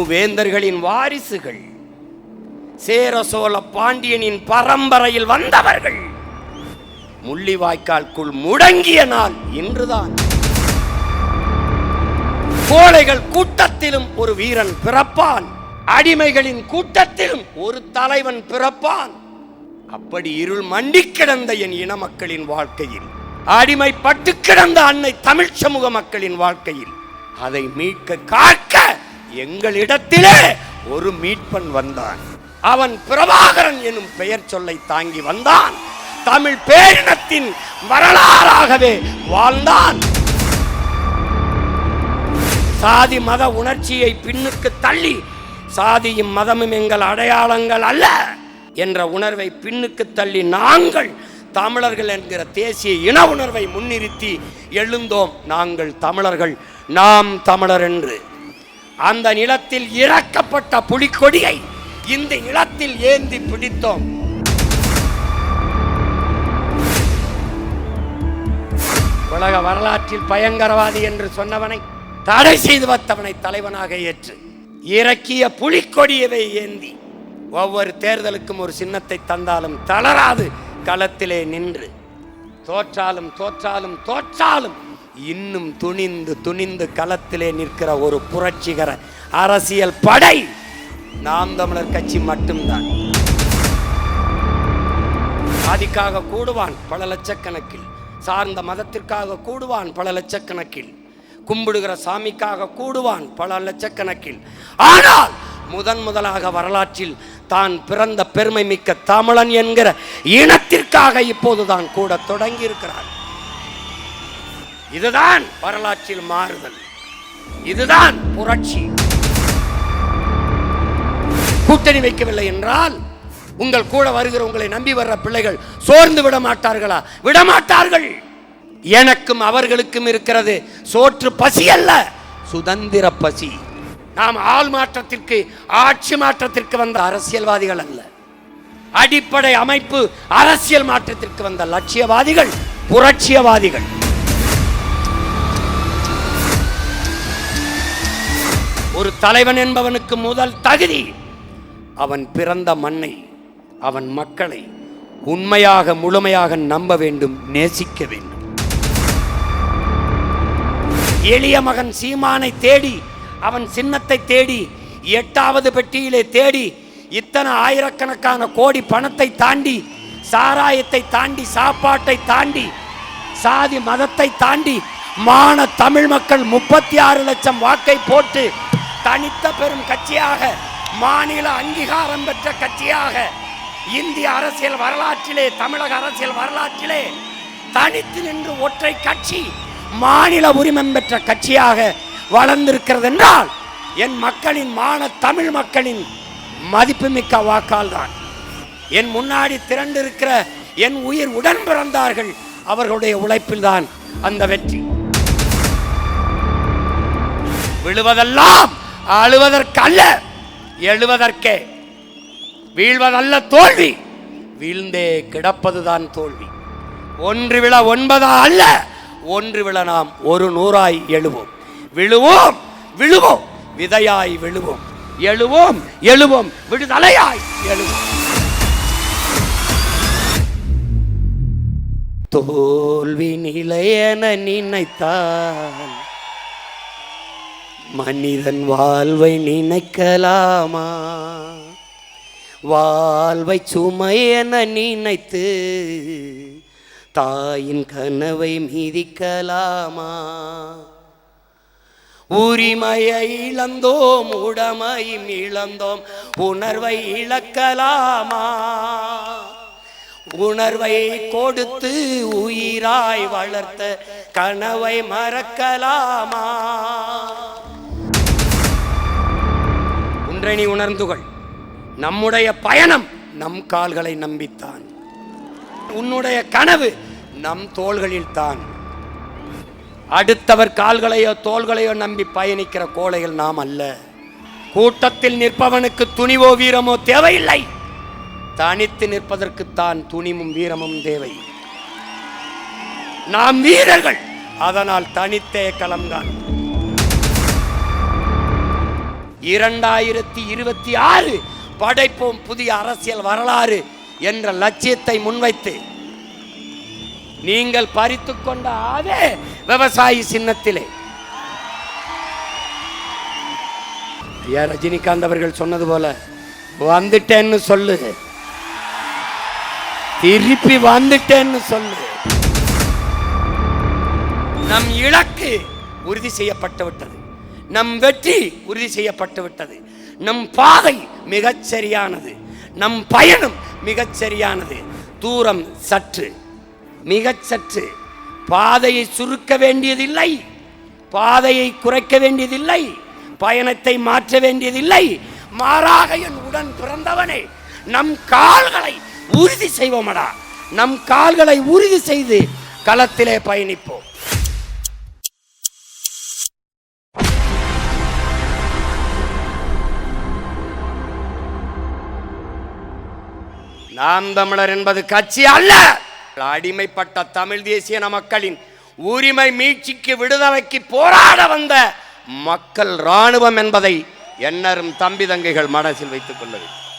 மூவேந்தர்களின் வாரிசுகள் சேர சோழ பாண்டியனின் பரம்பரையில் வந்தவர்கள். முள்ளிவாய்க்கால்குள் முடங்கிய நாள் இன்றுதான். கோழைகள் கூட்டத்திலும் ஒரு வீரன் பிறப்பான். அடிமைகளின் கூட்டத்திலும் ஒரு தலைவன் பிறப்பான். அப்படி இருள் மண்டி கிடந்த என் இன மக்களின் வாழ்க்கையில் அடிமைப்பட்டு கிடந்த அன்னை தமிழ் சமூக மக்களின் வாழ்க்கையில் அதை மீட்க காக்க எங்களிடத்திலே ஒரு மீட்பன் வந்தான். அவன் பிரபாகரன் எனும் பெயர் சொல்லை தாங்கி வந்தான். தமிழ் பேரினத்தின் வரலாறாகவே வாழ்ந்தான். சாதி மத உணர்ச்சியை பின்னுக்கு தள்ளி சாதியும் மதமும் எங்கள் அடையாளங்கள் அல்ல என்ற உணர்வை பின்னுக்கு தள்ளி நாங்கள் தமிழர்கள் என்கிற தேசிய இன உணர்வை முன்னிறுத்தி எழுந்தோம். நாங்கள் தமிழர்கள் நாம் தமிழர் என்று. அந்த நிலத்தில் இறக்கப்பட்ட புலிக்கொடியை இந்த நிலத்தில் ஏந்தி பிடித்தோம். உலக வரலாற்றில் பயங்கரவாதி என்று சொன்னவனை தடை செய்து வந்தவனை தலைவனாக ஏற்று இறக்கிய புலிக்கொடியவை ஏந்தி. ஒவ்வொரு தேர்தலுக்கும் ஒரு சின்னத்தை தந்தாலும் தளராது களத்திலே நின்று. தோற்றாலும் தோற்றாலும் தோற்றாலும் இன்னும் துணிந்து துணிந்து களத்திலே நிற்கிற ஒரு புரட்சிகர அரசியல் படை நாம் தமிழர் கட்சி மட்டும்தான். சாதிக்காக கூடுவான் பல லட்சக்கணக்கில் சார்ந்த மதத்திற்காக கூடுவான் பல லட்சக்கணக்கில் கும்பிடுகிற சாமிக்காக கூடுவான் பல லட்சக்கணக்கில். ஆனால் முதன் முதலாக வரலாற்றில் தான் பிறந்த பெருமை மிக்க தமிழன் என்கிற இனத்திற்காக இப்போதுதான் கூட தொடங்கி இருக்கிறார் இதுதான் வரலாற்றில் மாறுதல். இதுதான் புரட்சி. கூட்டணி வைக்கவில்லை என்றால் உங்கள் கூட வருகிற உங்களை நம்பி வர்ற பிள்ளைகள் சோர்ந்து விட மாட்டார்களா? விடமாட்டார்கள். எனக்கும் அவர்களுக்கும் இருக்கிறது சோற்று பசி அல்ல சுதந்திர பசி. நாம் ஆள் மாற்றத்திற்கு ஆட்சி மாற்றத்திற்கு வந்த அரசியல்வாதிகள் அல்ல. அடிப்படை அமைப்பு அரசியல் மாற்றத்திற்கு வந்த லட்சியவாதிகள் புரட்சியவாதிகள். ஒரு தலைவன் என்பவனுக்கு முதல் தகுதி அவன் பிறந்த மண்ணை அவன் மக்களை உண்மையாக முழுமையாக நம்ப வேண்டும் நேசிக்க வேண்டும். எளிய மகன் சீமானை தேடி அவன் சின்னத்தை தேடி எட்டாவது பெட்டியிலே தேடி இத்தனை ஆயிரக்கணக்கான கோடி பணத்தை தாண்டி சாராயத்தை தாண்டி சாப்பாட்டை தாண்டி சாதி மதத்தை தாண்டி மான தமிழ் மக்கள் முப்பத்தி ஆறு லட்சம் வாக்கை போட்டு தனித்த பெரும் கட்சியாக மாநில அங்கீகாரம் பெற்ற கட்சியாக இந்திய அரசியல் வரலாற்றிலே தமிழக அரசியல் வரலாற்றிலே தனித்து நின்று ஒற்றை கட்சி மாநில உரிமம் பெற்ற கட்சியாக வளர்ந்திருக்கிறது என்றால் என் மக்களின் மான தமிழ் மக்களின் மதிப்புமிக்க வாக்கால் தான் என் முன்னாடி திரண்டிருக்கிற என் உயிர் உடன் பிறந்தார்கள் அவர்களுடைய உழைப்பில்தான் அந்த வெற்றி. விழுவதெல்லாம் அழுவதற்கு அல்ல எழுவதற்கே. வீழ்வதல்ல தோல்வி. வீழ்ந்தே கிடப்பதுதான் தோல்வி. ஒன்று விழ ஒன்பதா அல்ல ஒன்று விழ நாம் ஒரு நூறாய் எழுவோம். விழுவோம் விழுவோம் விதையாய் விழுவோம். எழுவோம் எழுவோம் விடுதலையாய் எழுவோம். தோல்வி நிலையென நினைத்தான் மனிதன் வாழ்வை நினைக்கலாமா? வாழ்வை சுமை என நினைத்து தாயின் கனவை மீதிக்கலாமா? உரிமையை இழந்தோம் உடமையும் இழந்தோம் உணர்வை இழக்கலாமா? உணர்வை கொடுத்து உயிராய் வளர்த்த கனவை மறக்கலாமா? ஒன்றை நீ உணர்ந்துகள். நம்முடைய பயணம் நம் கால்களை நம்பித்தான். உன்னுடைய கனவு நம் தோள்களில் தான். அடுத்தவர் கால்களையோ தோள்களையோ நம்பி பயணிக்கிற கோழைகள் நாம் அல்ல. கூட்டத்தில் நிற்பவனுக்கு துணிவோ வீரமோ தேவையில்லை. தனித்து நிற்பதற்குத்தான் துணிவும் வீரமும் தேவை. நாம் வீரர்கள். அதனால் தனித்தே களம்தான். இரண்டாயிரத்தி இருபத்தி ஆறு படைப்போம் புதிய அரசியல் வரலாறு என்ற லட்சியத்தை முன்வைத்து நீங்கள் பறித்து கொண்ட அதே விவசாயி சின்னத்திலே. ஐயா ரஜினிகாந்த் அவர்கள் சொன்னது போல வந்துட்டேன்னு சொல்லு. திருப்பி வந்துட்டேன்னு சொல்லு. நம் இலக்கு உறுதி செய்யப்பட்டு விட்டது. நம் வெற்றி உறுதி செய்யப்பட்டு விட்டது. நம் பாதை மிகச் சரியானது நம் பயணம் மிகச் சரியானது தூரம் சற்று மிகச் சற்று பாதையை சுருக்க வேண்டியதில்லை. பாதையை குறைக்க வேண்டியதில்லை. பயணத்தை மாற்ற வேண்டியதில்லை. மாறாக என் உடன் பிறந்தவனே நம் கால்களை உறுதி செய்வோமடா. நம் கால்களை உறுதி செய்து களத்திலே பயணிப்போம். நாம் தமிழர் என்பது கட்சி அல்ல. அடிமைப்பட்ட தமிழ் தேசிய மக்களின் உரிமை மீட்சிக்கு விடுதலைக்கு போராட வந்த மக்கள் இராணுவம் என்பதை எண்ணரும் தம்பி தங்கைகள் மனசில் வைத்துக் கொள்ள வேண்டும்.